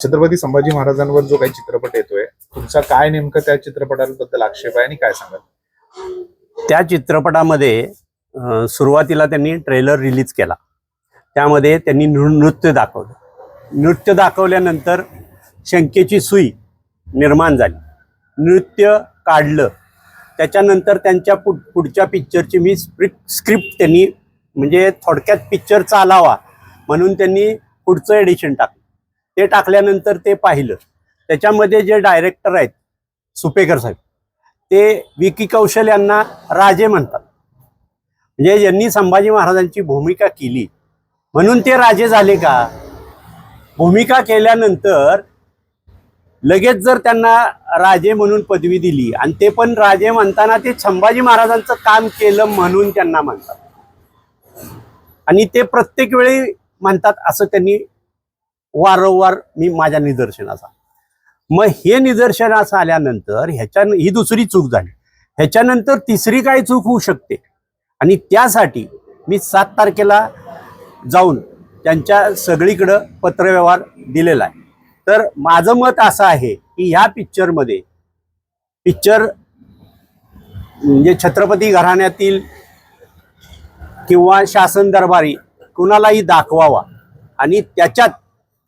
छत्रपती संभाजी महाराजांवर जो काही चित्रपट येतोय तुमचा काय नेमकं त्या चित्रपटाबद्दल आक्षेप आहे आणि काय सांगाल? त्या चित्रपटामध्ये सुरुवातीला त्यांनी ट्रेलर रिलीज केला. त्यामध्ये त्यांनी नृ नृत्य दाखवलं. नृत्य दाखवल्यानंतर शंकेची सुई निर्माण झाली. नृत्य काढलं. त्याच्यानंतर त्यांच्या पुढ पुढच्या पिक्चरची मी स्क्रिप्ट स्क्रिप्ट त्यांनी म्हणजे थोडक्यात पिक्चर चालावा म्हणून त्यांनी पुढचं एडिशन टाकलं. ते टाकल्यानंतर ते पाहिलं. त्याच्यामध्ये जे डायरेक्टर आहेत सुपेकर साहेब ते विकी कौशल यांना राजे म्हणतात. म्हणजे यांनी संभाजी महाराजांची भूमिका केली. म्हणून ते राजे झाले का? भूमिका केल्यानंतर लगेच जर त्यांना राजे म्हणून पदवी दिली आणि ते पण राजे म्हणताना ते संभाजी महाराजांचं काम केलं म्हणून त्यांना म्हणतात. आणि ते प्रत्येक वेळी म्हणतात असं त्यांनी वारंवार मी माझ्या निदर्शनाचा. मग हे निदर्शनास आल्यानंतर ह्याच्या ही दुसरी चूक झाली. ह्याच्यानंतर तिसरी काय चूक होऊ शकते? आणि त्यासाठी मी सात तारखेला जाऊन त्यांच्या सगळीकडं पत्रव्यवहार दिलेला आहे. तर माझं मत असं आहे की ह्या पिक्चरमध्ये पिक्चर म्हणजे छत्रपती घराण्यातील किंवा शासन दरबारी कुणालाही दाखवावा आणि त्याच्यात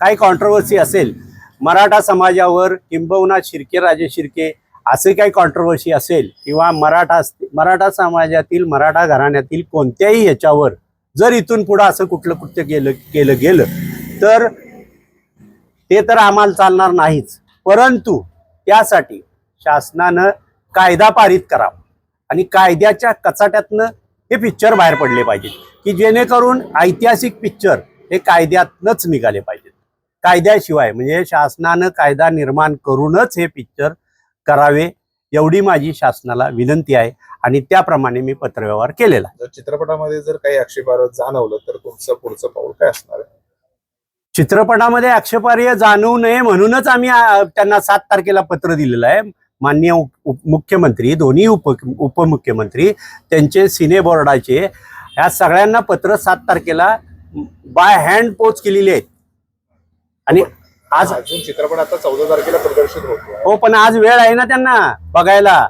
काही कॉन्ट्रोवर्सी असेल मराठा समाजावर किंबहुना शिर्के राजे शिर्के असे काही कॉन्ट्रोवर्सी असेल किंवा मराठा मराठा समाजातील मराठा घराण्यातील कोणत्याही ह्याच्यावर जर इथून पुढं असं कुठलं कृत्य केलं केलं गेलं तर ते तर आम्हाला चालणार नाहीच. परंतु त्यासाठी शासनानं कायदा पारित करावा आणि कायद्याच्या कचाट्यातनं हे पिक्चर बाहेर पडले पाहिजेत की जेणेकरून ऐतिहासिक पिक्चर हे कायद्यातनंच निघाले पाहिजेत. कायद्याशिवाय म्हणजे शासनानं कायदा निर्माण करूनच हे पिक्चर करावे एवढी माझी शासनाला विनंती आहे आणि त्याप्रमाणे मी पत्रव्यवहार केलेला जर चित्रपटामध्ये जर काही आक्षेपार्ह जाणवलं तर तुमचं पुढचं पाऊल काय असणार आहे? चित्रपटामध्ये आक्षेपार्ह जाणवू नये म्हणूनच आम्ही त्यांना सात तारखेला पत्र दिलेलं आहे. माननीय मुख्यमंत्री दोन्ही उप उपमुख्यमंत्री त्यांचे सिने बोर्डाचे ह्या सगळ्यांना पत्र सात तारखेला बाय हँड पोच केलेली आहेत. आणि आज अजून चित्रपट आता चौदा तारखेला प्रदर्शित होतो हो पण आज वेळ आहे ना त्यांना बघायला.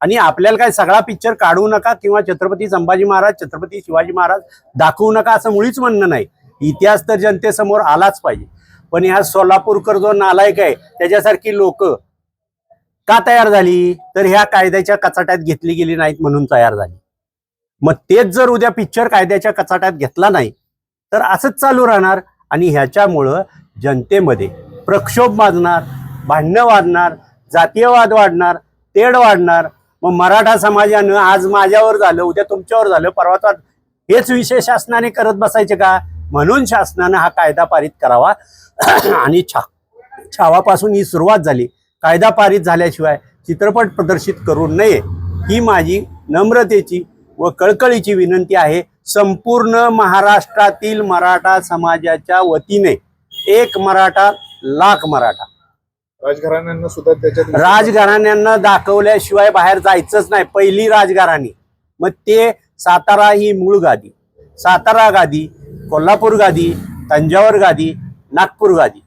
आणि आपल्याला काय सगळा पिक्चर काढू नका किंवा छत्रपती संभाजी महाराज छत्रपती शिवाजी महाराज दाखवू नका असं मुळीच म्हणणं नाही. इतिहास तर जनतेसमोर आलाच पाहिजे. पण ह्या सोलापूरकर जो नालायक आहे त्याच्यासारखी लोक का तयार झाली? तर ह्या कायद्याच्या कचाट्यात घेतली गेली नाहीत म्हणून तयार झाली. मग तेच जर उद्या पिक्चर कायद्याच्या कचाट्यात घेतला नाही तर असंच चालू राहणार. आणि ह्याच्यामुळं जनतेमध्ये प्रक्षोभ माजणार भांडणं वाढणार जातीयवाद वाढणार तेढ वाढणार. मग मराठा समाजानं आज माझ्यावर झालं उद्या तुमच्यावर झालं परवा हेच विषय शासनाने करत बसायचे का? म्हणून शासनानं हा कायदा पारित करावा. आणि छा छावापासून ही सुरुवात झाली. कायदा पारित झाल्याशिवाय चित्रपट प्रदर्शित करू नये ही माझी नम्रतेची व कळकळीची विनंती आहे. संपूर्ण महाराष्ट्रातील मराठा समाजाच्या वतीने. एक मराठा लाख मराठा. राजघराण्यांना सुद्धा त्याच्यात राजघराण्यांना दाखवल्याशिवाय बाहेर जायचंच नाही. पहिली राजघराणी. मग ते सातारा ही मूळ गादी. सातारा गादी कोल्हापूर गादी तंजावर गादी नागपूर गादी.